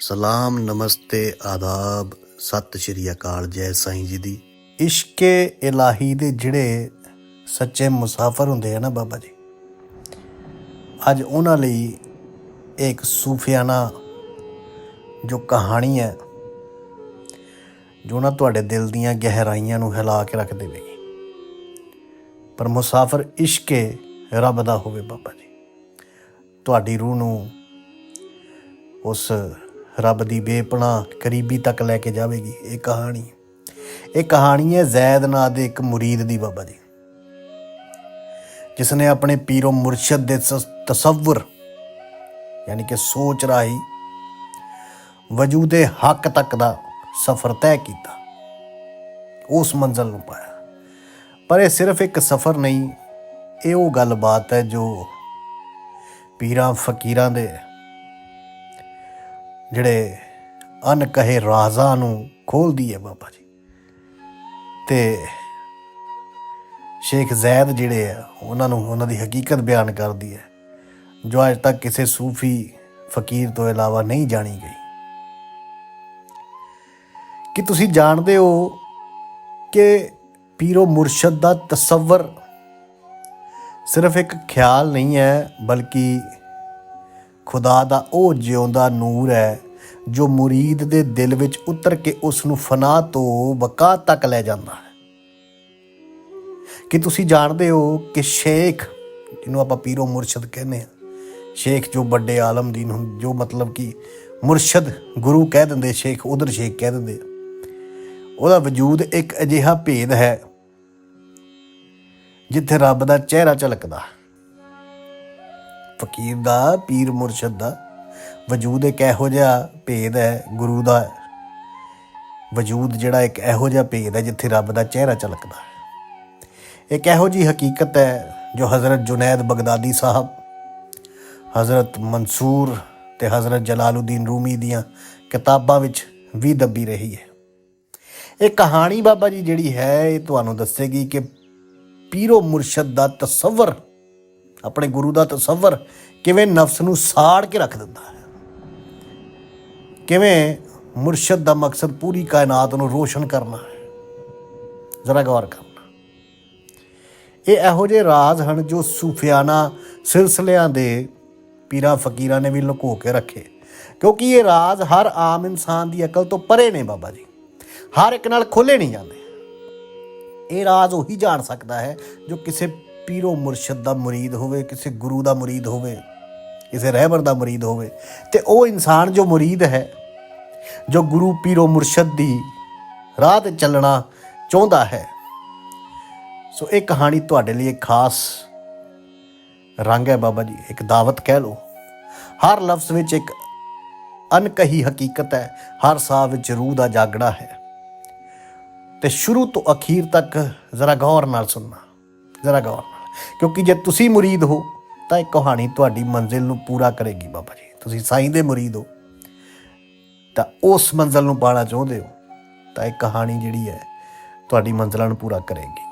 ਸਲਾਮ, ਨਮਸਤੇ, ਆਦਾਬ, ਸਤਿ ਸ਼੍ਰੀ ਅਕਾਲ, ਜੈ ਸਾਈਂ ਜੀ ਦੀ। ਇਸ਼ਕੇ ਇਲਾਹੀ ਦੇ ਜਿਹੜੇ ਸੱਚੇ ਮੁਸਾਫਰ ਹੁੰਦੇ ਆ ਨਾ ਬਾਬਾ ਜੀ। ਅੱਜ ਉਹਨਾਂ ਲਈ ਇੱਕ ਸੂਫੀਆਨਾ ਜੋ ਕਹਾਣੀ ਹੈ, ਜੋ ਨਾ ਤੁਹਾਡੇ ਦਿਲ ਦੀਆਂ ਗਹਿਰਾਈਆਂ ਨੂੰ ਹਿਲਾ ਕੇ ਰੱਖ ਦੇਵੇਗੀ। ਪਰ ਮੁਸਾਫਰ ਇਸ਼ਕੇ ਰੱਬ ਦਾ ਹੋਵੇ ਬਾਬਾ ਜੀ। ਤੁਹਾਡੀ ਰੂਹ ਨੂੰ ਉਸ ਰੱਬ ਦੀ ਬੇਪਨਾਹ ਕਰੀਬੀ ਤੱਕ ਲੈ ਕੇ ਜਾਵੇਗੀ। ਇਹ ਕਹਾਣੀ ਇਹ ਕਹਾਣੀ ਹੈ ਜ਼ੈਦ ਨਾਂ ਦੇ ਇੱਕ ਮੁਰੀਦ ਦੀ ਬਾਬਾ ਜੀ। ਜਿਸ ਨੇ ਆਪਣੇ ਪੀਰੋ ਮੁਰਸ਼ਦ ਦੇ ਸ- ਯਾਨੀ ਕਿ ਸੋਚ ਰਾਹੀਂ ਵਜੂਦੇ ਹੱਕ ਤੱਕ ਦਾ ਸਫ਼ਰ ਤੈਅ ਕੀਤਾ। ਉਸ ਮੰਜ਼ਲ ਨੂੰ ਪਾਇਆ। ਪਰ ਇਹ ਸਿਰਫ ਇੱਕ ਸਫ਼ਰ ਨਹੀਂ ਇਹ ਉਹ ਗੱਲਬਾਤ ਹੈ ਜੋ ਪੀਰਾਂ, ਫਕੀਰਾਂ ਦੇ ਜਿਹੜੇ ਅਨ ਕਹੇ ਰਾਜ਼ਾਂ ਨੂੰ ਖੋਲਦੀ ਹੈ ਬਾਬਾ ਜੀ। ਤੇ ਸ਼ੇਖ ਜ਼ੈਦ ਜਿਹੜੇ ਆ, ਉਹਨਾਂ ਨੂੰ ਉਹਨਾਂ ਦੀ ਹਕੀਕਤ ਬਿਆਨ ਕਰਦੀ ਹੈ, ਜੋ ਅਜ ਤੱਕ ਕਿਸੇ ਸੂਫੀ ਫਕੀਰ ਤੋਂ ਇਲਾਵਾ ਨਹੀਂ ਜਾਣੀ ਗਈ। ਕਿ ਤੁਸੀਂ ਜਾਣਦੇ ਹੋ ਕਿ ਪੀਰੋ ਮੁਰਸ਼ਦ ਦਾ ਤਸੱਵਰ ਸਿਰਫ ਇੱਕ ਖਿਆਲ ਨਹੀਂ ਹੈ, ਬਲਕਿ ਖੁਦਾ ਦਾ ਉਹ ਜਿਉਂਦਾ ਨੂਰ ਹੈ, ਜੋ ਮੁਰੀਦ ਦੇ ਦਿਲ ਵਿੱਚ ਉਤਰ ਕੇ ਉਸ ਨੂੰ ਫਨਾ ਤੋਂ ਬਕਾ ਤੱਕ ਲੈ ਜਾਂਦਾ ਹੈ। ਕਿ ਤੁਸੀਂ ਜਾਣਦੇ ਹੋ ਕਿ ਸ਼ੇਖ, ਜਿਹਨੂੰ ਆਪਾਂ ਪੀਰੋ ਮੁਰਸ਼ਦ ਕਹਿੰਦੇ ਆ ਸ਼ੇਖ ਜੋ ਵੱਡੇ ਆਲਮਦੀਨ ਹੁਣ ਜੋ ਮਤਲਬ ਕਿ ਮੁਰਸ਼ਦ ਗੁਰੂ ਕਹਿ ਦਿੰਦੇ, ਸ਼ੇਖ ਉਧਰ ਸ਼ੇਖ ਕਹਿ ਦਿੰਦੇ ਉਹਦਾ ਵਜੂਦ ਇੱਕ ਅਜਿਹਾ ਭੇਦ ਹੈ ਜਿੱਥੇ ਰੱਬ ਦਾ ਚਿਹਰਾ ਝਲਕਦਾ। ਫਕੀਰ ਦਾ, ਪੀਰ ਮੁਰਸ਼ਦ ਦਾ, ਵਜੂਦ ਇੱਕ ਇਹੋ ਜਿਹਾ ਭੇਦ ਹੈ, ਗੁਰੂ ਦਾ ਵਜੂਦ ਜਿਹੜਾ ਇੱਕ ਇਹੋ ਜਿਹਾ ਭੇਦ ਹੈ, ਜਿੱਥੇ ਰੱਬ ਦਾ ਚਿਹਰਾ ਝਲਕਦਾ ਹੈ। ਇੱਕ ਇਹੋ ਜੀ ਹਕੀਕਤ ਹੈ, ਜੋ ਹਜ਼ਰਤ ਜੁਨੈਦ ਬਗਦਾਦੀ ਸਾਹਿਬ, ਹਜ਼ਰਤ ਮਨਸੂਰ ਤੇ ਹਜ਼ਰਤ ਜਲਾਲਉਦੀਨ ਰੂਮੀ ਦੀਆਂ ਕਿਤਾਬਾਂ ਵਿੱਚ ਵੀ ਦੱਬੀ ਰਹੀ ਹੈ। ਇਹ ਕਹਾਣੀ ਬਾਬਾ ਜੀ ਜਿਹੜੀ ਹੈ, ਇਹ ਤੁਹਾਨੂੰ ਦੱਸੇਗੀ ਕਿ ਪੀਰੋ ਮੁਰਸ਼ਦ ਦਾ ਤਸੱਵਰ, ਆਪਣੇ ਗੁਰੂ ਦਾ ਤਸੱਵਰ ਕਿਵੇਂ ਨਫਸ ਨੂੰ ਸਾੜ ਕੇ ਰੱਖ ਦਿੰਦਾ ਹੈ? ਕਿਵੇਂ ਮੁਰਸ਼ਦ ਦਾ ਮਕਸਦ ਪੂਰੀ ਕਾਇਨਾਤ ਨੂੰ ਰੋਸ਼ਨ ਕਰਨਾ ਹੈ? ਜ਼ਰਾ ਗੌਰ ਕਰਨਾ। ਇਹ ਇਹੋ ਜਿਹੇ ਰਾਜ਼ ਹਨ ਜੋ ਸੂਫਿਆਨਾ ਸਿਲਸਿਲਿਆਂ ਦੇ ਪੀਰਾਂ ਫਕੀਰਾਂ ਨੇ ਵੀ ਲੁਕੋ ਕੇ ਰੱਖੇ। ਕਿਉਂਕਿ ਇਹ ਰਾਜ਼ ਹਰ ਆਮ ਇਨਸਾਨ ਦੀ ਅਕਲ ਤੋਂ ਪਰੇ ਨੇ ਬਾਬਾ ਜੀ। ਹਰ ਇੱਕ ਨਾਲ ਖੋਲੇ ਨਹੀਂ ਜਾਂਦੇ। ਇਹ ਰਾਜ਼ ਉਹੀ ਜਾਣ ਸਕਦਾ ਹੈ ਜੋ ਕਿਸੇ ਪੀਰੋ ਮੁਰਸ਼ਦ ਦਾ ਮੁਰੀਦ ਹੋਵੇ, ਕਿਸੇ ਗੁਰੂ ਦਾ ਮੁਰੀਦ ਹੋਵੇ, ਕਿਸੇ ਰਹਿਬਰ ਦਾ ਮੁਰੀਦ ਹੋਵੇ। ਤੇ ਉਹ ਇਨਸਾਨ ਜੋ ਮੁਰੀਦ ਹੈ, ਜੋ ਗੁਰੂ ਪੀਰੋ ਮੁਰਸ਼ਦ ਦੀ ਰਾਹ ਤੇ ਚੱਲਣਾ ਚਾਹੁੰਦਾ ਹੈ, ਸੋ ਇਹ ਕਹਾਣੀ ਤੁਹਾਡੇ ਲਈ ਇੱਕ ਖਾਸ ਰੰਗ ਹੈ ਬਾਬਾ ਜੀ। ਇੱਕ ਦਾਵਤ ਕਹਿ ਲਓ। ਹਰ ਲਫ਼ਜ਼ ਵਿੱਚ ਇੱਕ ਅਨਕਹੀ ਹਕੀਕਤ ਹੈ। ਹਰ ਸਾਹ ਵਿੱਚ ਰੂਹ ਦਾ ਜਾਗਣਾ ਹੈ। ਤੇ ਸ਼ੁਰੂ ਤੋਂ ਅਖੀਰ ਤੱਕ ਜ਼ਰਾ ਗੌਰ ਨਾਲ ਸੁਣਨਾ, ਜ਼ਰਾ ਗੌਰ ਨਾਲ। ਕਿਉਂਕਿ ਜੇ ਤੁਸੀਂ ਮੁਰੀਦ ਹੋ, ਤਾਂ ਇਹ ਕਹਾਣੀ ਤੁਹਾਡੀ ਮੰਜ਼ਿਲ ਨੂੰ ਪੂਰਾ ਕਰੇਗੀ ਬਾਬਾ ਜੀ। ਤੁਸੀਂ ਸਾਈਂ ਦੇ ਮੁਰੀਦ ਹੋ, ਤਾਂ ਉਸ ਮੰਜ਼ਿਲ ਨੂੰ ਪਾਣਾ ਚਾਹੁੰਦੇ ਹੋ, ਤਾਂ ਇਹ ਕਹਾਣੀ ਜਿਹੜੀ ਹੈ, ਤੁਹਾਡੀ ਮੰਜ਼ਿਲਾਂ ਨੂੰ ਪੂਰਾ ਕਰੇਗੀ।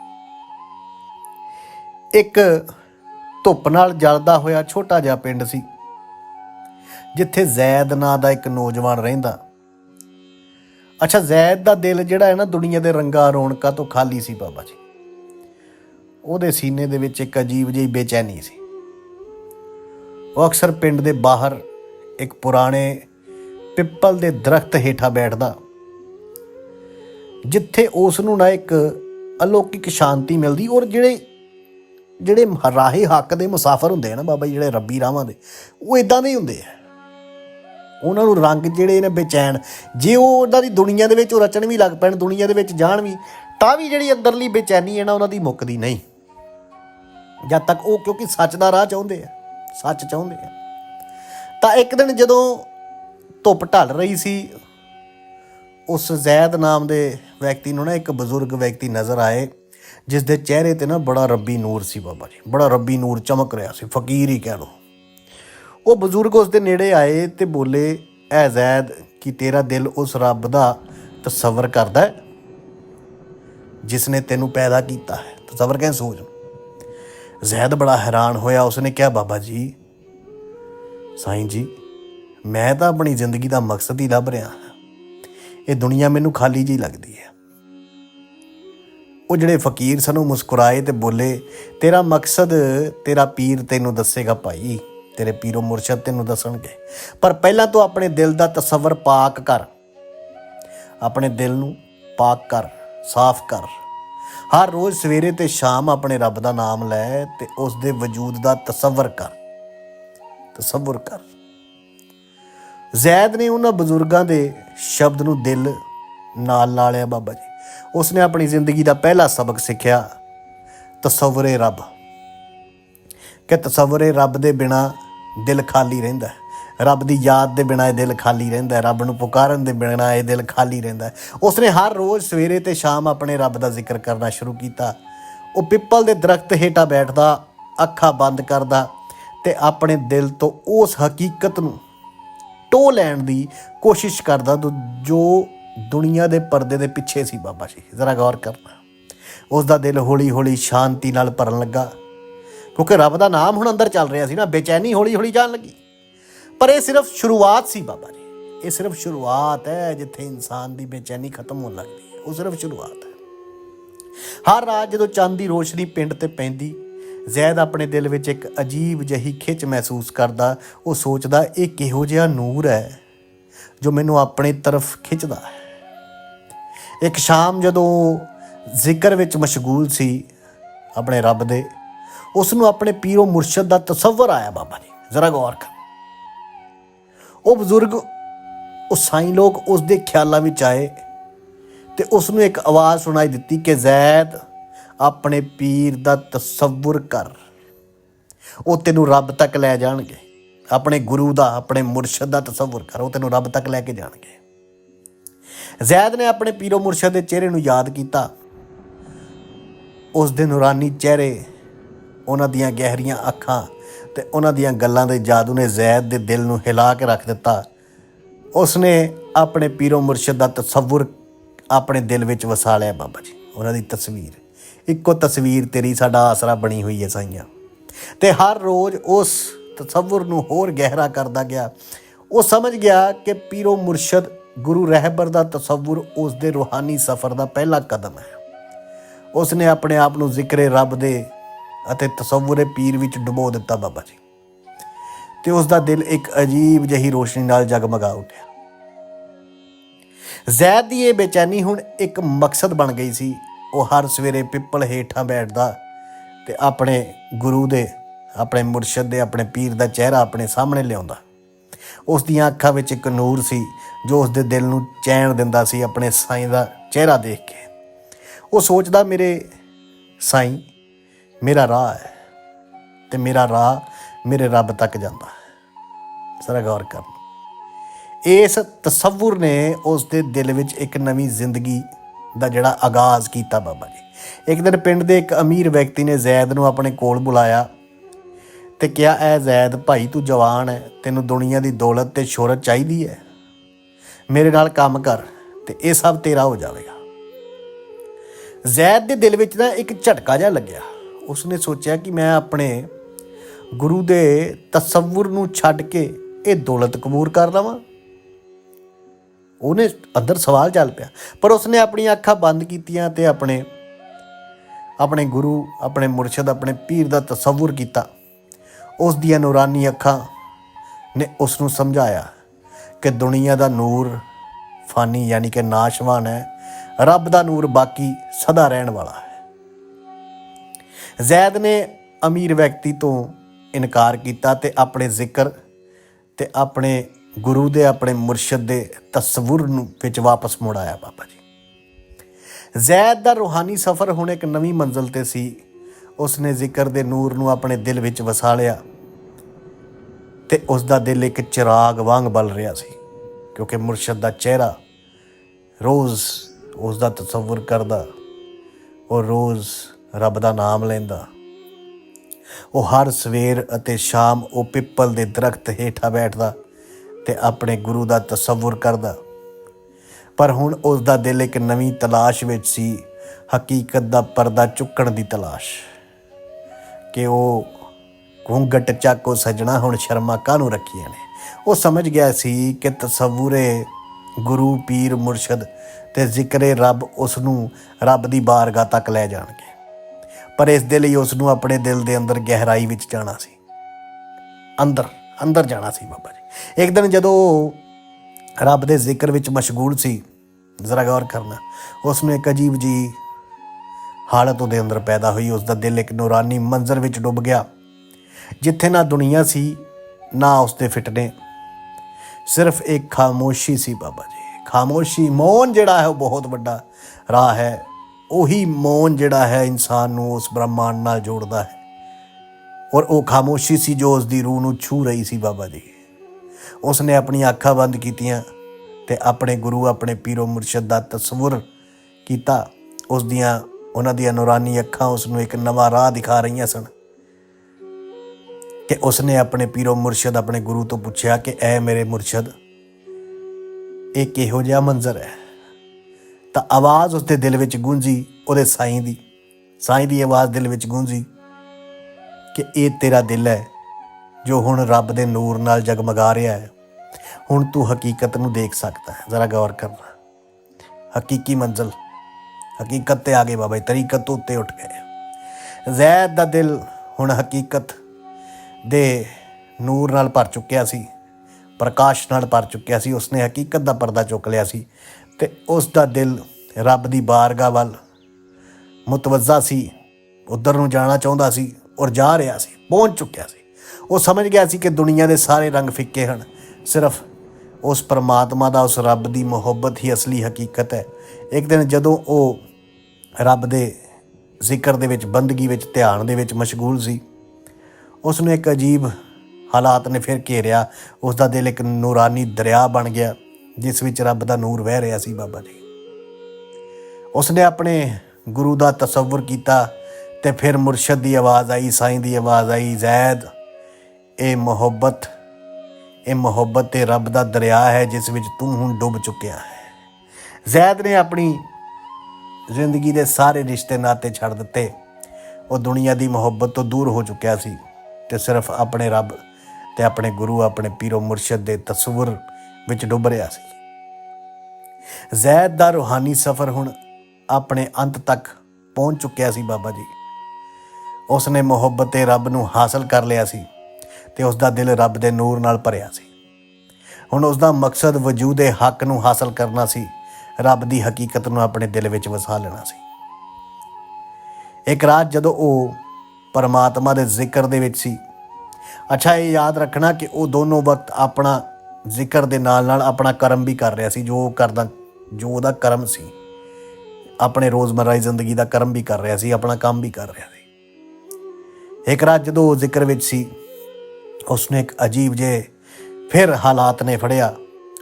ਇੱਕ ਧੁੱਪ ਨਾਲ ਜਲਦਾ ਹੋਇਆ ਛੋਟਾ ਜਿਹਾ ਪਿੰਡ ਸੀ, ਜਿੱਥੇ ਜ਼ੈਦ ਨਾਂ ਦਾ ਇੱਕ ਨੌਜਵਾਨ ਰਹਿੰਦਾ। ਅੱਛਾ, ਜ਼ੈਦ ਦਾ ਦਿਲ ਜਿਹੜਾ ਹੈ ਨਾ ਦੁਨੀਆ ਦੇ ਰੰਗਾਂ ਰੌਣਕਾਂ ਤੋਂ ਖਾਲੀ ਸੀ ਬਾਬਾ ਜੀ। ਉਹਦੇ ਸੀਨੇ ਦੇ ਵਿੱਚ ਇੱਕ ਅਜੀਬ ਜਿਹੀ ਬੇਚੈਨੀ ਸੀ। ਉਹ ਅਕਸਰ ਪਿੰਡ ਦੇ ਬਾਹਰ ਇੱਕ ਪੁਰਾਣੇ ਪਿੱਪਲ ਦੇ ਦਰਖਤ ਹੇਠਾਂ ਬੈਠਦਾ। ਜਿੱਥੇ ਉਸ ਨੂੰ ਨਾ ਇੱਕ ਅਲੌਕਿਕ ਸ਼ਾਂਤੀ ਮਿਲਦੀ ਔਰ ਜਿਹੜੇ ਜਿਹੜੇ ਰਾਹੇ ਹੱਕ ਦੇ ਮੁਸਾਫਰ ਹੁੰਦੇ ਆ ਨਾ ਬਾਬਾ ਜੀ, ਜਿਹੜੇ ਰੱਬੀ ਰਾਵਾਂ ਦੇ, ਉਹ ਇਦਾਂ ਦੇ ਹੀ ਹੁੰਦੇ ਆ। ਉਹਨਾਂ ਨੂੰ ਰੰਗ ਜਿਹੜੇ ਨੇ ਬੇਚੈਨ। ਜੇ ਉਹ ਉਹਨਾਂ ਦੀ ਦੁਨੀਆ ਦੇ ਵਿੱਚ ਉਹ ਰਚਣ ਵੀ ਲੱਗ ਪੈਣ, ਦੁਨੀਆ ਦੇ ਵਿੱਚ ਜਾਣ ਵੀ, ਤਾਂ ਵੀ ਜਿਹੜੀ ਅੰਦਰਲੀ ਬੇਚੈਨੀ ਹੈ ਨਾ, ਉਹਨਾਂ ਦੀ ਮੁੱਕਦੀ ਨਹੀਂ। ਜਦ ਤੱਕ ਉਹ ਕਿਉਂਕਿ ਸੱਚ ਦਾ ਰਾਹ ਚਾਹੁੰਦੇ ਆ, ਸੱਚ ਚਾਹੁੰਦੇ ਆ। ਤਾਂ ਇੱਕ ਦਿਨ ਜਦੋਂ ਧੁੱਪ ਢਲ ਰਹੀ ਸੀ, ਉਸ ਜ਼ੈਦ ਨਾਮ ਦੇ ਵਿਅਕਤੀ ਨੂੰ ਨਾ ਇੱਕ ਬਜ਼ੁਰਗ ਵਿਅਕਤੀ ਨਜ਼ਰ ਆਏ ਜਿਸ ਦੇ ਚਿਹਰੇ ਤੇ ਨਾ ਬੜਾ ਰੱਬੀ ਨੂਰ ਸੀ ਬਾਬਾ ਜੀ। ਬੜਾ ਰੱਬੀ ਨੂਰ ਚਮਕ ਰਿਹਾ ਸੀ, ਫਕੀਰ ਹੀ ਕਹਿ ਲਓ। ਉਹ ਬਜ਼ੁਰਗ ਉਸ ਦੇ ਨੇੜੇ ਆਏ ਤੇ ਬੋਲੇ, ਐ ਜ਼ੈਦ, ਕਿ ਤੇਰਾ ਦਿਲ ਉਸ ਰੱਬ ਦਾ ਤਸਵਰ ਕਰਦਾ ਹੈ ਜਿਸ ਨੇ ਤੈਨੂੰ ਪੈਦਾ ਕੀਤਾ ਹੈ। ਤਸਵਰ ਕਹਿ ਸੋਚ ਜ਼ੈਦ ਬੜਾ ਹੈਰਾਨ ਹੋਇਆ। ਉਸਨੇ ਕਿਹਾ, ਬਾਬਾ ਜੀ, ਸਾਈਂ ਜੀ, ਮੈਂ ਤਾਂ ਆਪਣੀ ਜ਼ਿੰਦਗੀ ਦਾ ਮਕਸਦ ਹੀ ਲੱਭ ਰਿਹਾ ਹਾਂ। ਇਹ ਦੁਨੀਆ ਮੈਨੂੰ ਖਾਲੀ ਜਿਹੀ ਲੱਗਦੀ ਹੈ। ਉਹ ਜਿਹੜੇ ਫਕੀਰ ਸਾਨੂੰ ਮੁਸਕਰਾਏ ਤੇ ਬੋਲੇ, ਤੇਰਾ ਮਕਸਦ, ਤੇਰਾ ਪੀਰ ਤੈਨੂੰ ਦੱਸੇਗਾ ਭਾਈ ਤੇਰੇ ਪੀਰੋ ਮੁਰਸ਼ਦ ਤੈਨੂੰ ਦੱਸਣਗੇ। ਪਰ ਪਹਿਲਾਂ ਤੂੰ ਆਪਣੇ ਦਿਲ ਦਾ ਤਸੱਵਰ ਪਾਕ ਕਰ। ਆਪਣੇ ਦਿਲ ਨੂੰ ਪਾਕ ਕਰ, ਸਾਫ਼ ਕਰ। ਹਰ ਰੋਜ਼ ਸਵੇਰੇ ਤੇ ਸ਼ਾਮ ਆਪਣੇ ਰੱਬ ਦਾ ਨਾਮ ਲੈ ਤੇ ਉਸ ਦੇ ਵਜੂਦ ਦਾ ਤਸੱਵਰ ਕਰ। ਤਸੱਵਰ ਕਰ। ਜ਼ੈਦ ਨੇ ਉਹਨਾਂ ਬਜ਼ੁਰਗਾਂ ਦੇ ਸ਼ਬਦ ਨੂੰ ਦਿਲ ਨਾਲ ਲਾ ਲਿਆ ਬਾਬਾ ਜੀ। ਉਸਨੇ ਆਪਣੀ ਜ਼ਿੰਦਗੀ ਦਾ ਪਹਿਲਾ ਸਬਕ ਸਿੱਖਿਆ, ਤਸੱਵਰੇ ਰੱਬ। ਕਿ ਤਸਵਰੇ ਰੱਬ ਦੇ ਬਿਨਾ ਦਿਲ ਖਾਲੀ ਰਹਿੰਦਾ ਹੈ। ਰੱਬ ਦੀ ਯਾਦ ਦੇ ਬਿਨਾ ਇਹ ਦਿਲ ਖਾਲੀ ਰਹਿੰਦਾ ਹੈ। ਰੱਬ ਨੂੰ ਪੁਕਾਰਨ ਦੇ ਬਿਨਾ ਇਹ ਦਿਲ ਖਾਲੀ ਰਹਿੰਦਾ ਹੈ। ਉਸਨੇ ਹਰ ਰੋਜ਼ ਸਵੇਰੇ ਤੇ ਸ਼ਾਮ ਆਪਣੇ ਰੱਬ ਦਾ ਜ਼ਿਕਰ ਕਰਨਾ ਸ਼ੁਰੂ ਕੀਤਾ ਉਹ ਪਿੱਪਲ ਦੇ ਦਰਖਤ ਹੇਠਾਂ ਬੈਠਦਾ, ਅੱਖਾਂ ਬੰਦ ਕਰਦਾ ਤੇ ਆਪਣੇ ਦਿਲ ਤੋਂ ਉਸ ਹਕੀਕਤ ਨੂੰ ਟੋ ਲੈਣ ਦੀ ਕੋਸ਼ਿਸ਼ ਕਰਦਾ ਜੋ- ਜੋ ਦੁਨੀਆ ਦੇ ਪਰਦੇ ਦੇ ਪਿੱਛੇ ਸੀ ਬਾਬਾ ਜੀ ਜ਼ਰਾ ਗੌਰ ਕਰਨਾ ਉਸ ਦਾ ਦਿਲ ਹੌਲੀ-ਹੌਲੀ ਸ਼ਾਂਤੀ ਨਾਲ ਭਰਨ ਲੱਗਾ ਕਿਉਂਕਿ ਰੱਬ ਦਾ ਨਾਮ ਹੁਣ ਅੰਦਰ ਚੱਲ ਰਿਹਾ ਸੀ ਨਾ, ਬੇਚੈਨੀ ਹੌਲੀ-ਹੌਲੀ ਜਾਣ ਲੱਗੀ। ਪਰ ਇਹ ਸਿਰਫ ਸ਼ੁਰੂਆਤ ਸੀ ਬਾਬਾ ਜੀ। ਇਹ ਸਿਰਫ ਸ਼ੁਰੂਆਤ ਹੈ ਜਿੱਥੇ ਇਨਸਾਨ ਦੀ ਬੇਚੈਨੀ ਖਤਮ ਹੋਣ ਲੱਗਦੀ ਹੈ। ਉਹ ਸਿਰਫ ਸ਼ੁਰੂਆਤ ਹੈ। ਹਰ ਰਾਤ ਜਦੋਂ ਚੰਦ ਦੀ ਰੋਸ਼ਨੀ ਪਿੰਡ ਤੇ ਪੈਂਦੀ ਜ਼ੈਦ ਆਪਣੇ ਦਿਲ ਵਿੱਚ ਇੱਕ ਅਜੀਬ ਜਹੀ ਖਿੱਚ ਮਹਿਸੂਸ ਕਰਦਾ, ਉਹ ਸੋਚਦਾ, ਇਹ ਕਿਹੋ ਜਿਹਾ ਨੂਰ ਹੈ ਜੋ ਮੈਨੂੰ ਆਪਣੇ ਤਰਫ ਖਿੱਚਦਾ ਹੈ। ਇੱਕ ਸ਼ਾਮ ਜਦੋਂ ਜ਼ਿਕਰ ਵਿੱਚ ਮਸ਼ਗੂਲ ਸੀ ਆਪਣੇ ਰੱਬ ਦੇ ਉਸ ਨੂੰ ਆਪਣੇ ਪੀਰੋ ਮੁਰਸ਼ਦ ਦਾ ਤਸੱਵਰ ਆਇਆ ਬਾਬਾ ਜੀ। ਜ਼ਰਾ ਗੌਰ ਕਰ। ਉਹ ਬਜ਼ੁਰਗ, ਉਹ ਸਾਈਂ ਲੋਕ ਉਸ ਦੇ ਖਿਆਲਾਂ ਵਿੱਚ ਆਏ ਤੇ ਉਸ ਨੂੰ ਇੱਕ ਆਵਾਜ਼ ਸੁਣਾਈ ਦਿੱਤੀ ਕਿ ਜ਼ੈਦ, ਆਪਣੇ ਪੀਰ ਦਾ ਤਸੱਵੁਰ ਕਰ। ਉਹ ਤੈਨੂੰ ਰੱਬ ਤੱਕ ਲੈ ਜਾਣਗੇ। ਆਪਣੇ ਗੁਰੂ ਦਾ, ਆਪਣੇ ਮੁਰਸ਼ਦ ਦਾ ਤਸੱਵੁਰ ਕਰ। ਉਹ ਤੈਨੂੰ ਰੱਬ ਤੱਕ ਲੈ ਕੇ ਜਾਣਗੇ। ਜ਼ੈਦ ਨੇ ਆਪਣੇ ਪੀਰੋ ਮੁਰਸ਼ਦ ਦੇ ਚਿਹਰੇ ਨੂੰ ਯਾਦ ਕੀਤਾ। ਉਸ ਦੇ ਨੂਰਾਨੀ ਚਿਹਰੇ ਉਹਨਾਂ ਦੀਆਂ ਗਹਿਰੀਆਂ ਅੱਖਾਂ ਤੇ ਉਹਨਾਂ ਦੀਆਂ ਗੱਲਾਂ ਦੇ ਜਾਦੂ ਨੇ ਜ਼ੈਦ ਦੇ ਦਿਲ ਨੂੰ ਹਿਲਾ ਕੇ ਰੱਖ ਦਿੱਤਾ। ਉਸਨੇ ਆਪਣੇ ਪੀਰੋ ਮੁਰਸ਼ਿਦ ਦਾ ਤਸੱਵੁਰ ਆਪਣੇ ਦਿਲ ਵਿੱਚ ਵਸਾ ਲਿਆ ਬਾਬਾ ਜੀ, ਉਹਨਾਂ ਦੀ ਤਸਵੀਰ। ਇੱਕੋ ਤਸਵੀਰ ਤੇਰੀ, ਸਾਡਾ ਆਸਰਾ ਬਣੀ ਹੋਈ ਹੈ ਸਾਈਆਂ। ਤੇ ਹਰ ਰੋਜ਼ ਉਸ ਤਸੱਵੁਰ ਨੂੰ ਹੋਰ ਗਹਿਰਾ ਕਰਦਾ ਗਿਆ। ਉਹ ਸਮਝ ਗਿਆ ਕਿ ਪੀਰੋ ਮੁਰਸ਼ਿਦ ਗੁਰੂ ਰਹਿਬਰ ਦਾ ਤਸੱਵੁਰ ਉਸ ਦੇ ਰੂਹਾਨੀ ਸਫ਼ਰ ਦਾ ਪਹਿਲਾ ਕਦਮ ਹੈ। ਉਸ ਨੇ ਆਪਣੇ ਆਪ ਨੂੰ ਜ਼ਿਕਰੇ ਰੱਬ ਦੇ ਅਤੇ ਤਸੱਵੁਰੇ ਪੀਰ ਵਿੱਚ ਡੁਬੋ ਦਿੱਤਾ ਬਾਬਾ ਜੀ। ਤੇ ਉਸ ਦਾ ਦਿਲ ਇੱਕ ਅਜੀਬ ਜਹੀ ਰੋਸ਼ਨੀ ਨਾਲ ਜਗਮਗਾ ਉੱਠਿਆ। ਜ਼ੈਦ ਦੀ ਇਹ ਬੇਚੈਨੀ ਹੁਣ ਇੱਕ ਮਕਸਦ ਬਣ ਗਈ ਸੀ। ਉਹ ਹਰ ਸਵੇਰੇ ਪਿੱਪਲ ਹੇਠਾਂ ਬੈਠਦਾ ਤੇ ਆਪਣੇ ਗੁਰੂ ਦੇ, ਆਪਣੇ ਮੁਰਸ਼ਿਦ ਦੇ, ਆਪਣੇ ਪੀਰ ਦਾ ਚਿਹਰਾ ਆਪਣੇ ਸਾਹਮਣੇ ਲਿਆਉਂਦਾ। ਉਸ ਦੀਆਂ ਅੱਖਾਂ ਵਿੱਚ ਇੱਕ ਨੂਰ ਸੀ, ਜੋ ਉਸ ਦੇ ਦਿਲ ਨੂੰ ਚੈਨ ਦਿੰਦਾ ਸੀ ਆਪਣੇ ਸਾਈਂ ਦਾ ਚਿਹਰਾ ਦੇਖ ਕੇ। ਉਹ ਸੋਚਦਾ, ਮੇਰੇ ਸਾਈਂ ਮੇਰਾ ਰਾਹ ਹੈ ਤੇ ਮੇਰਾ ਰਾਹ ਮੇਰੇ ਰੱਬ ਤੱਕ ਜਾਂਦਾ ਹੈ। ਜ਼ਰਾ ਗੌਰ ਕਰ। ਇਸ ਤਸੱਵੁਰ ਨੇ ਉਸ ਦੇ ਦਿਲ ਵਿੱਚ ਇੱਕ ਨਵੀਂ ਜ਼ਿੰਦਗੀ ਦਾ ਜਿਹੜਾ ਆਗਾਜ਼ ਕੀਤਾ ਬਾਬਾ ਜੀ। ਇੱਕ ਦਿਨ ਪਿੰਡ ਦੇ ਇੱਕ ਅਮੀਰ ਵਿਅਕਤੀ ਨੇ ਜ਼ੈਦ ਨੂੰ ਆਪਣੇ ਕੋਲ ਬੁਲਾਇਆ ਤੇ ਕਿਹਾ, ਐ ਜ਼ੈਦ, ਭਾਈ ਤੂੰ ਜਵਾਨ ਹੈ, ਤੈਨੂੰ ਦੁਨੀਆ ਦੀ ਦੌਲਤ ਤੇ ਸ਼ੋਹਰਤ ਚਾਹੀਦੀ ਹੈ। ਮੇਰੇ ਨਾਲ ਕੰਮ ਕਰ ਤੇ ਇਹ ਸਭ ਤੇਰਾ ਹੋ ਜਾਵੇਗਾ। ਜ਼ੈਦ ਦੇ ਦਿਲ ਵਿੱਚ ਨਾ ਇੱਕ ਝਟਕਾ ਜਿਹਾ ਲੱਗਿਆ। ਉਸਨੇ ਸੋਚਿਆ ਕਿ ਮੈਂ ਆਪਣੇ ਗੁਰੂ ਦੇ ਤਸੱਵੁਰ ਨੂੰ ਛੱਡ ਕੇ ਇਹ ਦੌਲਤ ਕਬੂਰ ਕਰ ਲਵਾਂ। ਉਹਨੇ ਅੰਦਰ ਸਵਾਲ ਚੱਲ ਪਿਆ। ਪਰ ਉਸਨੇ ਆਪਣੀਆਂ ਅੱਖਾਂ ਬੰਦ ਕੀਤੀਆਂ ਤੇ ਆਪਣੇ ਆਪਣੇ ਗੁਰੂ, ਆਪਣੇ ਮੁਰਸ਼ਿਦ, ਆਪਣੇ ਪੀਰ ਦਾ ਤਸੱਵੁਰ ਕੀਤਾ। ਉਸ ਦੀਆਂ ਨੂਰਾਨੀ ਅੱਖਾਂ ਨੇ ਉਸ ਨੂੰ ਸਮਝਾਇਆ ਕਿ ਦੁਨੀਆ ਦਾ ਨੂਰ ਫਾਨੀ ਯਾਨੀ ਕਿ ਨਾਸ਼ਵਾਨ ਹੈ। ਰੱਬ ਦਾ ਨੂਰ ਬਾਕੀ ਸਦਾ ਰਹਿਣ ਵਾਲਾ ਹੈ। ਜ਼ੈਦ ਨੇ ਅਮੀਰ ਵਿਅਕਤੀ ਤੋਂ ਇਨਕਾਰ ਕੀਤਾ ਤੇ ਆਪਣੇ ਜ਼ਿਕਰ ਤੇ ਆਪਣੇ ਗੁਰੂ ਦੇ, ਆਪਣੇ ਮੁਰਸ਼ਿਦ ਦੇ ਤਸਵੁਰ ਨੂੰ ਵਿੱਚ ਵਾਪਸ ਮੁੜ ਆਇਆ ਬਾਬਾ ਜੀ। ਜ਼ੈਦ ਦਾ ਰੂਹਾਨੀ ਸਫ਼ਰ ਹੁਣ ਇੱਕ ਨਵੀਂ ਮੰਜ਼ਲ ਤੇ ਸੀ। ਉਸ ਨੇ ਜ਼ਿਕਰ ਦੇ ਨੂਰ ਨੂੰ ਆਪਣੇ ਦਿਲ ਵਿੱਚ ਵਸਾ ਲਿਆ ਤੇ ਉਸ ਦਾ ਦਿਲ ਇੱਕ ਚਿਰਾਗ ਵਾਂਗ ਬਲ ਰਿਹਾ ਸੀ ਕਿਉਂਕਿ ਮੁਰਸ਼ਿਦ ਦਾ ਚਿਹਰਾ ਰੋਜ਼ ਉਸ ਦਾ ਤਸੱਵੁਰ ਕਰਦਾ ਉਹ ਰੋਜ਼ ਰੱਬ ਦਾ ਨਾਮ ਲੈਂਦਾ। ਉਹ ਹਰ ਸਵੇਰ ਅਤੇ ਸ਼ਾਮ ਉਹ ਪਿੱਪਲ ਦੇ ਦਰਖਤ ਹੇਠਾਂ ਬੈਠਦਾ ਤੇ ਆਪਣੇ ਗੁਰੂ ਦਾ ਤਸੱਵੁਰ ਕਰਦਾ। ਪਰ ਹੁਣ ਉਸ ਦਾ ਦਿਲ ਇੱਕ ਨਵੀਂ ਤਲਾਸ਼ ਵਿੱਚ ਸੀ, ਹਕੀਕਤ ਦਾ ਪਰਦਾ ਚੁੱਕਣ ਦੀ ਤਲਾਸ਼। ਕਿ ਉਹ ਘੁੰਗਟ ਚੱਕੋ ਸਜਣਾ ਹੁਣ ਸ਼ਰਮਾ ਕਾਹਨੂੰ ਰੱਖੀਆਂ ਨੇ? ਉਹ ਸਮਝ ਗਿਆ ਸੀ ਕਿ ਤਸਵੁਰੇ ਗੁਰੂ ਪੀਰ ਮੁਰਸ਼ਦ ਤੇ ਜ਼ਿਕਰੇ ਰੱਬ ਉਸ ਨੂੰ ਰੱਬ ਦੀ ਬਾਰਗਾਹ ਤੱਕ ਲੈ ਜਾਣਗੇ। ਪਰ ਇਸ ਦੇ ਲਈ ਉਸ ਨੂੰ ਆਪਣੇ ਦਿਲ ਦੇ ਅੰਦਰ ਗਹਿਰਾਈ ਵਿੱਚ ਜਾਣਾ ਸੀ। ਅੰਦਰ ਅੰਦਰ ਜਾਣਾ ਸੀ ਬਾਬਾ ਜੀ। ਇੱਕ ਦਿਨ ਜਦੋਂ ਉਹ ਰੱਬ ਦੇ ਜ਼ਿਕਰ ਵਿੱਚ ਮਸ਼ਗੂਲ ਸੀ, ਜ਼ਰਾ ਗੌਰ ਕਰਨਾ ਉਸ ਨੂੰ ਇੱਕ ਅਜੀਬ ਜੀ ਹਾਲਤ ਉਹਦੇ ਅੰਦਰ ਪੈਦਾ ਹੋਈ। ਉਸ ਦਾ ਦਿਲ ਇੱਕ ਨੂਰਾਨੀ ਮੰਜ਼ਰ ਵਿੱਚ ਡੁੱਬ ਗਿਆ, ਜਿੱਥੇ ਨਾ ਦੁਨੀਆ ਸੀ, ਨਾ ਉਸ ਦੇ ਫਿਟਨੇ। ਸਿਰਫ ਇੱਕ ਖਾਮੋਸ਼ੀ ਸੀ ਬਾਬਾ ਜੀ। ਖਾਮੋਸ਼ੀ ਮੌਨ ਜਿਹੜਾ ਹੈ ਉਹ ਬਹੁਤ ਵੱਡਾ ਰਾਹ ਹੈ। ਉਹੀ ਮੌਨ ਜਿਹੜਾ ਹੈ ਇਨਸਾਨ ਨੂੰ ਉਸ ਬ੍ਰਹਮਾਂਡ ਨਾਲ ਜੋੜਦਾ ਹੈ। ਔਰ ਉਹ ਖਾਮੋਸ਼ੀ ਸੀ ਜੋ ਉਸ ਦੀ ਰੂਹ ਨੂੰ ਛੂ ਰਹੀ ਸੀ ਬਾਬਾ ਜੀ। ਉਸ ਨੇ ਆਪਣੀਆਂ ਅੱਖਾਂ ਬੰਦ ਕੀਤੀਆਂ ਤੇ ਆਪਣੇ ਗੁਰੂ, ਆਪਣੇ ਪੀਰੋ ਮੁਰਸ਼ਦ ਦਾ ਤਸਵੁਰ ਕੀਤਾ। ਉਸ ਦੀਆਂ ਉਹਨਾਂ ਦੀਆਂ ਨੂਰਾਨੀ ਅੱਖਾਂ ਉਸ ਨੂੰ ਇੱਕ ਨਵਾਂ ਰਾਹ ਦਿਖਾ ਰਹੀਆਂ ਸਨ ਕਿ ਉਸ ਨੇ ਆਪਣੇ ਪੀਰੋ ਮੁਰਸ਼ਦ, ਆਪਣੇ ਗੁਰੂ ਤੋਂ ਪੁੱਛਿਆ ਕਿ, ਐ ਮੇਰੇ ਮੁਰਸ਼ਦ, ਇਹ ਕਿਹੋ ਜਿਹਾ ਮੰਜ਼ਰ ਹੈ? ਤਾਂ ਆਵਾਜ਼ ਉਸਦੇ ਦਿਲ ਵਿੱਚ ਗੂੰਜੀ ਉਹਦੇ ਸਾਈਂ ਦੀ। ਸਾਈਂ ਦੀ ਆਵਾਜ਼ ਦਿਲ ਵਿੱਚ ਗੂੰਜੀ ਕਿ ਇਹ ਤੇਰਾ ਦਿਲ ਹੈ ਜੋ ਹੁਣ ਰੱਬ ਦੇ ਨੂਰ ਨਾਲ ਜਗਮਗਾ ਰਿਹਾ ਹੈ। ਹੁਣ ਤੂੰ ਹਕੀਕਤ ਨੂੰ ਦੇਖ ਸਕਦਾ ਹੈ। ਜ਼ਰਾ ਗੌਰ ਕਰਨਾ। ਹਕੀਕੀ ਮੰਜ਼ਲ। ਹਕੀਕਤ ਤੇ ਆ ਗਏ ਬਾਬਾ ਜੀ, ਤਰੀਕਤ ਤੋਂ ਉੱਤੇ ਉੱਠ ਗਏ। ਜ਼ੈਦ ਦਾ ਦਿਲ ਹੁਣ ਹਕੀਕਤ ਦੇ ਨੂਰ ਨਾਲ ਭਰ ਚੁੱਕਿਆ ਸੀ ਪ੍ਰਕਾਸ਼ ਨਾਲ ਭਰ ਚੁੱਕਿਆ ਸੀ। ਉਸਨੇ ਹਕੀਕਤ ਦਾ ਪਰਦਾ ਚੁੱਕ ਲਿਆ ਸੀ। ਤੇ ਉਸ ਦਾ ਦਿਲ ਰੱਬ ਦੀ ਬਾਰਗਾਹ ਵੱਲ ਮੁਤਵੱਜ਼ਾ ਸੀ। ਉਧਰ ਨੂੰ ਜਾਣਾ ਚਾਹੁੰਦਾ ਸੀ ਔਰ ਜਾ ਰਿਹਾ ਸੀ, ਪਹੁੰਚ ਚੁੱਕਿਆ ਸੀ। ਉਹ ਸਮਝ ਗਿਆ ਸੀ ਕਿ ਦੁਨੀਆ ਦੇ ਸਾਰੇ ਰੰਗ ਫਿੱਕੇ ਹਨ। ਸਿਰਫ ਉਸ ਪਰਮਾਤਮਾ ਦਾ, ਉਸ ਰੱਬ ਦੀ ਮੁਹੱਬਤ ਹੀ ਅਸਲੀ ਹਕੀਕਤ ਹੈ। ਇੱਕ ਦਿਨ ਜਦੋਂ ਉਹ ਰੱਬ ਦੇ ਜ਼ਿਕਰ ਦੇ ਵਿੱਚ, ਬੰਦਗੀ ਵਿੱਚ, ਧਿਆਨ ਦੇ ਵਿੱਚ ਮਸ਼ਗੂਲ ਸੀ, ਉਸ ਨੂੰ ਇੱਕ ਅਜੀਬ ਹਾਲਾਤ ਨੇ ਫਿਰ ਘੇਰਿਆ। ਉਸ ਦਾ ਦਿਲ ਇੱਕ ਨੂਰਾਨੀ ਦਰਿਆ ਬਣ ਗਿਆ। ਜਿਸ ਵਿੱਚ ਰੱਬ ਦਾ ਨੂਰ ਵਹਿ ਰਿਹਾ ਸੀ ਬਾਬਾ ਜੀ। ਉਸ ਨੇ ਆਪਣੇ ਗੁਰੂ ਦਾ ਤਸੱਵੁਰ ਕੀਤਾ ਤੇ ਫਿਰ ਮੁਰਸ਼ਦ ਦੀ ਆਵਾਜ਼ ਆਈ, ਸਾਈਂ ਦੀ ਆਵਾਜ਼ ਆਈ, ਜ਼ੈਦ, ਇਹ ਮੁਹੱਬਤ ਇਹ ਮੁਹੱਬਤ ਤੇ ਰੱਬ ਦਾ ਦਰਿਆ ਹੈ ਜਿਸ ਵਿੱਚ ਤੂੰ ਹੁਣ ਡੁੱਬ ਚੁੱਕਿਆ ਹੈ। ਜ਼ੈਦ ਨੇ ਆਪਣੀ ਜ਼ਿੰਦਗੀ ਦੇ ਸਾਰੇ ਰਿਸ਼ਤੇ ਨਾਤੇ ਛੱਡ ਦਿੱਤੇ। ਉਹ ਦੁਨੀਆ ਦੀ ਮੁਹੱਬਤ ਤੋਂ ਦੂਰ ਹੋ ਚੁੱਕਿਆ ਸੀ ਤੇ ਸਿਰਫ ਆਪਣੇ ਰੱਬ ਤੇ ਆਪਣੇ ਗੁਰੂ, ਆਪਣੇ ਪੀਰੋ ਮੁਰਸ਼ਦ ਦੇ ਤਸਵੁਰ ਵਿੱਚ ਡੁੱਬ ਰਿਹਾ ਸੀ। ਜ਼ੈਦ ਦਾ ਰੂਹਾਨੀ ਸਫ਼ਰ ਹੁਣ ਆਪਣੇ ਅੰਤ ਤੱਕ ਪਹੁੰਚ ਚੁੱਕਿਆ ਸੀ ਬਾਬਾ ਜੀ। ਉਸ ਨੇ ਮੁਹੱਬਤ ਤੇ ਰੱਬ ਨੂੰ ਹਾਸਲ ਕਰ ਲਿਆ ਸੀ ਤੇ ਉਸ ਦਾ ਦਿਲ ਰੱਬ ਦੇ ਨੂਰ ਨਾਲ ਭਰਿਆ ਸੀ। ਹੁਣ ਉਸ ਦਾ ਮਕਸਦ ਵਜੂਦ ਹੱਕ ਨੂੰ ਹਾਸਲ ਕਰਨਾ ਸੀ, ਰੱਬ ਦੀ ਹਕੀਕਤ ਨੂੰ ਆਪਣੇ ਦਿਲ ਵਿੱਚ ਵਸਾ ਲੈਣਾ ਸੀ। ਇੱਕ ਰਾਤ ਜਦੋਂ ਉਹ ਪਰਮਾਤਮਾ ਦੇ ਜ਼ਿਕਰ ਦੇ ਵਿੱਚ ਸੀ, ਅੱਛਾ ਇਹ ਯਾਦ ਰੱਖਣਾ ਕਿ ਉਹ ਦੋਨੋਂ ਵਕਤ ਆਪਣਾ ਜ਼ਿਕਰ ਦੇ ਨਾਲ ਨਾਲ ਆਪਣਾ ਕਰਮ ਵੀ ਕਰ ਰਿਹਾ ਸੀ, ਜੋ ਕਰਦਾ, ਜੋ ਉਹਦਾ ਕਰਮ ਸੀ, ਆਪਣੇ ਰੋਜ਼ਮਰਰਾ ਦੀ ਜ਼ਿੰਦਗੀ ਦਾ ਕਰਮ ਵੀ ਕਰ ਰਿਹਾ ਸੀ, ਆਪਣਾ ਕੰਮ ਵੀ ਕਰ ਰਿਹਾ ਸੀ। ਇੱਕ ਰਾਤ ਜਦੋਂ ਉਹ ਜ਼ਿਕਰ ਵਿੱਚ ਸੀ, ਉਸਨੇ ਇੱਕ ਅਜੀਬ ਜੇ ਫਿਰ ਹਾਲਾਤ ਨੇ ਫੜਿਆ।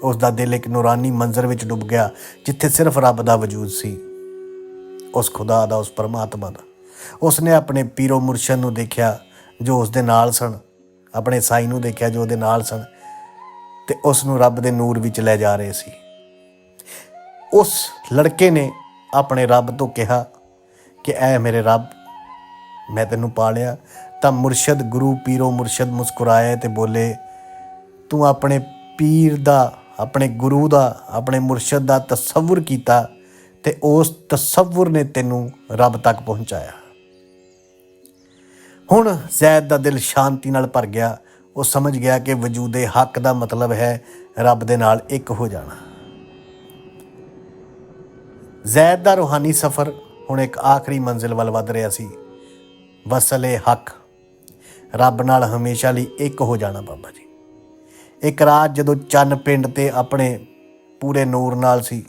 ਉਸ ਦਾ ਦਿਲ ਇੱਕ ਨੂਰਾਨੀ ਮੰਜ਼ਰ ਵਿੱਚ ਡੁੱਬ ਗਿਆ, ਜਿੱਥੇ ਸਿਰਫ ਰੱਬ ਦਾ ਵਜੂਦ ਸੀ। ਉਸ ਖੁਦਾ ਦਾ, ਉਸ ਪਰਮਾਤਮਾ ਦਾ। ਉਸਨੇ ਆਪਣੇ ਪੀਰੋ ਮੁਰਸ਼ਦ ਨੂੰ ਦੇਖਿਆ, ਜੋ ਉਸ ਦੇ ਨਾਲ ਸਨ, ਆਪਣੇ ਸਾਈ ਨੂੰ ਦੇਖਿਆ, ਜੋ ਉਹਦੇ ਨਾਲ ਸਨ। ਤੇ ਉਸ ਨੂੰ ਰੱਬ ਦੇ ਨੂਰ ਵਿੱਚ ਲੈ ਜਾ ਰਹੇ ਸੀ। ਉਸ ਲੜਕੇ ਨੇ ਆਪਣੇ ਰੱਬ ਤੋਂ ਕਿਹਾ ਕਿ, ਐ ਮੇਰੇ ਰੱਬ, ਮੈਂ ਤੈਨੂੰ ਪਾਲਿਆ। ਤਾਂ ਮੁਰਸ਼ਦ ਗੁਰੂ ਪੀਰੋ ਮੁਰਸ਼ਦ ਮੁਸਕਰਾਏ ਤੇ ਬੋਲੇ, ਤੂੰ ਆਪਣੇ ਪੀਰ ਦਾ, ਆਪਣੇ ਗੁਰੂ ਦਾ, ਆਪਣੇ ਮੁਰਸ਼ਦ ਦਾ ਤਸੱਵੁਰ ਕੀਤਾ ਤੇ ਉਸ ਤਸੱਵੁਰ ਨੇ ਤੈਨੂੰ ਰੱਬ ਤੱਕ ਪਹੁੰਚਾਇਆ। ਹੁਣ ਜ਼ੈਦ ਦਾ ਦਿਲ ਸ਼ਾਂਤੀ ਨਾਲ ਭਰ ਗਿਆ। ਉਹ ਸਮਝ ਗਿਆ ਕਿ ਵਜੂਦੇ ਹੱਕ ਦਾ ਮਤਲਬ ਹੈ ਰੱਬ ਦੇ ਨਾਲ ਇੱਕ ਹੋ ਜਾਣਾ। ਜ਼ੈਦ ਦਾ ਰੂਹਾਨੀ ਸਫ਼ਰ ਹੁਣ ਇੱਕ ਆਖਰੀ ਮੰਜ਼ਿਲ ਵੱਲ ਵਧ ਰਿਹਾ ਸੀ। ਵਸਲੇ ਹੱਕ। ਰੱਬ ਨਾਲ ਹਮੇਸ਼ਾ ਲਈ ਇੱਕ ਹੋ ਜਾਣਾ ਬਾਬਾ ਜੀ। ਇੱਕ ਰਾਤ ਜਦੋਂ ਚੰਨ ਪਿੰਡ ਤੇ ਆਪਣੇ ਪੂਰੇ ਨੂਰ ਨਾਲ ਸੀ,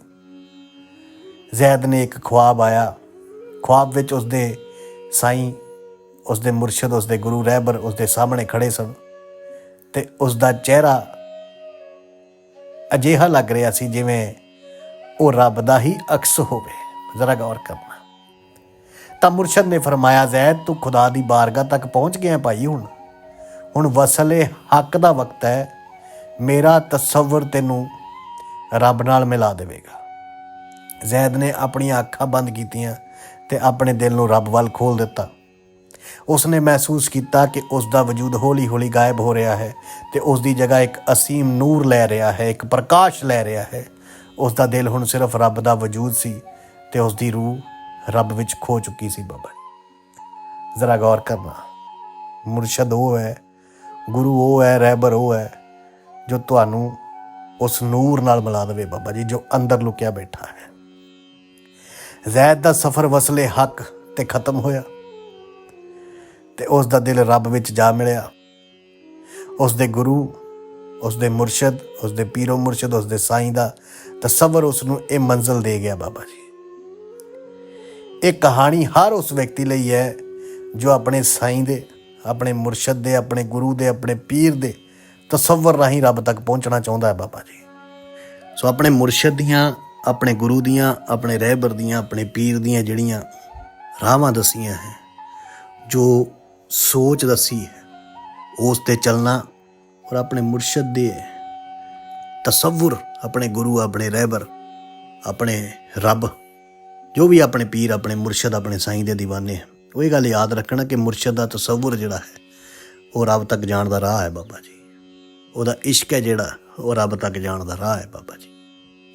ਜ਼ੈਦ ਨੇ ਇੱਕ ਖੁਆਬ ਆਇਆ। ਖੁਆਬ ਵਿੱਚ ਉਸਦੇ ਸਾਈਂ, ਉਸਦੇ ਮੁਰਸ਼ਿਦ, ਉਸਦੇ ਗੁਰੂ ਰਹਿਬਰ ਉਸਦੇ ਸਾਹਮਣੇ ਖੜੇ ਸਨ। ਤੇ ਉਸਦਾ ਚਿਹਰਾ ਅਜਿਹਾ ਲੱਗ ਰਿਹਾ ਸੀ ਜਿਵੇਂ ਉਹ ਰੱਬ ਦਾ ਹੀ ਅਕਸ ਹੋਵੇ। ਜ਼ਰਾ ਗੌਰ ਕਰਨਾ। ਤਾਂ ਮੁਰਸ਼ਦ ਨੇ ਫਰਮਾਇਆ ਜ਼ੈਦ ਤੂੰ ਖੁਦਾ ਦੀ ਬਾਰਗਾਹ ਤੱਕ ਪਹੁੰਚ ਗਿਆ ਭਾਈ ਹੁਣ। ਹੁਣ ਵਸਲੇ ਹੱਕ ਦਾ ਵਕਤ ਹੈ। ਮੇਰਾ ਤਸੱਵੁਰ ਤੈਨੂੰ ਰੱਬ ਨਾਲ ਮਿਲਾ ਦੇਵੇਗਾ। ਜ਼ੈਦ ਨੇ ਆਪਣੀਆਂ ਅੱਖਾਂ ਬੰਦ ਕੀਤੀਆਂ ਤੇ ਆਪਣੇ ਦਿਲ ਨੂੰ ਰੱਬ ਵੱਲ ਖੋਲ ਦਿੱਤਾ। ਉਸਨੇ ਮਹਿਸੂਸ ਕੀਤਾ ਕਿ ਉਸ ਦਾ ਵਜੂਦ ਹੌਲੀ-ਹੌਲੀ ਗਾਇਬ ਹੋ ਰਿਹਾ ਹੈ ਤੇ ਉਸ ਦੀ ਜਗ੍ਹਾ ਇੱਕ ਅਸੀਮ ਨੂਰ ਲੈ ਰਿਹਾ ਹੈ, ਇੱਕ ਪ੍ਰਕਾਸ਼ ਲੈ ਰਿਹਾ ਹੈ। ਉਸ ਦਾ ਦਿਲ ਹੁਣ ਸਿਰਫ ਰੱਬ ਦਾ ਵਜੂਦ ਸੀ ਤੇ ਉਸ ਦੀ ਰੂਹ ਰੱਬ ਵਿੱਚ ਖੋ ਚੁੱਕੀ ਸੀ ਬਾਬਾ ਜ਼ਰਾ ਗੌਰ ਕਰਨਾ, ਮੁਰਸ਼ਦ ਉਹ ਹੈ, ਗੁਰੂ ਉਹ ਹੈ, ਰਹਿਬਰ ਉਹ ਹੈ, ਜੋ ਤੁਹਾਨੂੰ ਉਸ ਨੂਰ ਨਾਲ ਮਿਲਾ ਦੇਵੇ ਬਾਬਾ ਜੀ, ਜੋ ਅੰਦਰ ਲੁਕਿਆ ਬੈਠਾ ਹੈ। ਜ਼ੈਦ ਦਾ ਸਫ਼ਰ ਵਸਲੇ ਹੱਕ ਤੇ ਖਤਮ ਹੋਇਆ। ਤੇ ਉਸ ਦਾ ਦਿਲ ਰੱਬ ਵਿੱਚ ਜਾ ਮਿਲਿਆ। ਉਸ ਦੇ ਗੁਰੂ ਉਸ ਦੇ ਮੁਰਸ਼ਦ ਉਸ ਦੇ ਪੀਰੋ ਮੁਰਸ਼ਦ ਉਸ ਦੇ ਸਾਈਂ ਦਾ ਤਸਵਰ ਉਸ ਨੂੰ ਇਹ ਮੰਜ਼ਲ ਦੇ ਗਿਆ ਬਾਬਾ ਜੀ। ਇਹ ਕਹਾਣੀ ਹਰ ਉਸ ਵਿਅਕਤੀ ਲਈ ਹੈ ਜੋ ਆਪਣੇ ਸਾਈਂ ਦੇ, ਆਪਣੇ ਮੁਰਸ਼ਦ ਦੇ, ਆਪਣੇ ਗੁਰੂ ਦੇ, ਆਪਣੇ ਪੀਰ ਦੇ ਤਸਵਰ ਰਾਹੀਂ ਰੱਬ ਤੱਕ ਪਹੁੰਚਣਾ ਚਾਹੁੰਦਾ ਹੈ ਬਾਬਾ ਜੀ। ਸੋ ਆਪਣੇ ਮੁਰਸ਼ਦ ਦੀਆਂ, ਆਪਣੇ ਗੁਰੂ ਦੀਆਂ, ਆਪਣੇ ਰਹਿਬਰ ਦੀਆਂ, ਆਪਣੇ ਪੀਰ ਦੀਆਂ ਜਿਹੜੀਆਂ ਰਾਹਾਂ ਦਸੀਆਂ ਹੈ, ਜੋ ਸੋਚ ਦੱਸੀ ਹੈ ਉਸ ਤੇ ਚੱਲਣਾ ਔਰ ਆਪਣੇ ਮੁਰਸ਼ਦ ਦੇ ਤਸਵੁਰ, ਆਪਣੇ ਗੁਰੂ, ਆਪਣੇ ਰਹਿਬਰ, ਆਪਣੇ ਰੱਬ, ਜੋ ਵੀ ਆਪਣੇ ਪੀਰ, ਆਪਣੇ ਮੁਰਸ਼ਦ, ਆਪਣੇ ਸਾਈਂ ਦੇ دیਵਾਨੇ ਹੈ ਉਹ ਇਹ ਗੱਲ ਯਾਦ ਰੱਖਣਾ ਕਿ ਮੁਰਸ਼ਦ ਦਾ ਤਸਵੁਰ ਜਿਹੜਾ ਹੈ, ਉਹ ਰੱਬ ਤੱਕ ਜਾਣ ਦਾ ਰਾਹ ਹੈ ਬਾਬਾ ਜੀ। ਉਹਦਾ ਇਸ਼ਕ ਹੈ ਜਿਹੜਾ, ਉਹ ਰੱਬ ਤੱਕ ਜਾਣ ਦਾ ਰਾਹ ਹੈ ਬਾਬਾ ਜੀ।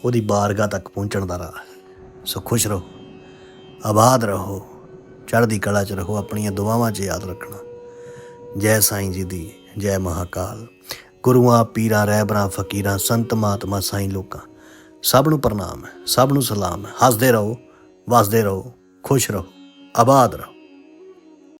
ਉਹਦੀ ਬਾਰਗਾਹ ਤੱਕ ਪਹੁੰਚਣ ਦਾ ਰਾਹ ਹੈ। ਸੋ ਖੁਸ਼ ਰਹੋ, ਆਬਾਦ ਰਹੋ। ਚੜ੍ਹਦੀ ਕਲਾ 'ਚ ਰਹੋ, ਆਪਣੀਆਂ ਦੁਆਵਾਂ 'ਚ ਯਾਦ ਰੱਖਣਾ। ਜੈ ਸਾਈਂ ਜੀ ਦੀ, ਜੈ ਮਹਾਕਾਲ। ਗੁਰੂਆਂ, ਪੀਰਾਂ, ਰਹਿਬਰਾਂ, ਫਕੀਰਾਂ, ਸੰਤ ਮਹਾਤਮਾ ਸਾਈਂ ਲੋਕਾਂ। ਸਭ ਨੂੰ ਪ੍ਰਣਾਮ ਹੈ, ਸਭ ਨੂੰ ਸਲਾਮ ਹੈ। ਹੱਸਦੇ ਰਹੋ, ਵਸਦੇ ਰਹੋ, ਖੁਸ਼ ਰਹੋ, ਆਬਾਦ ਰਹੋ।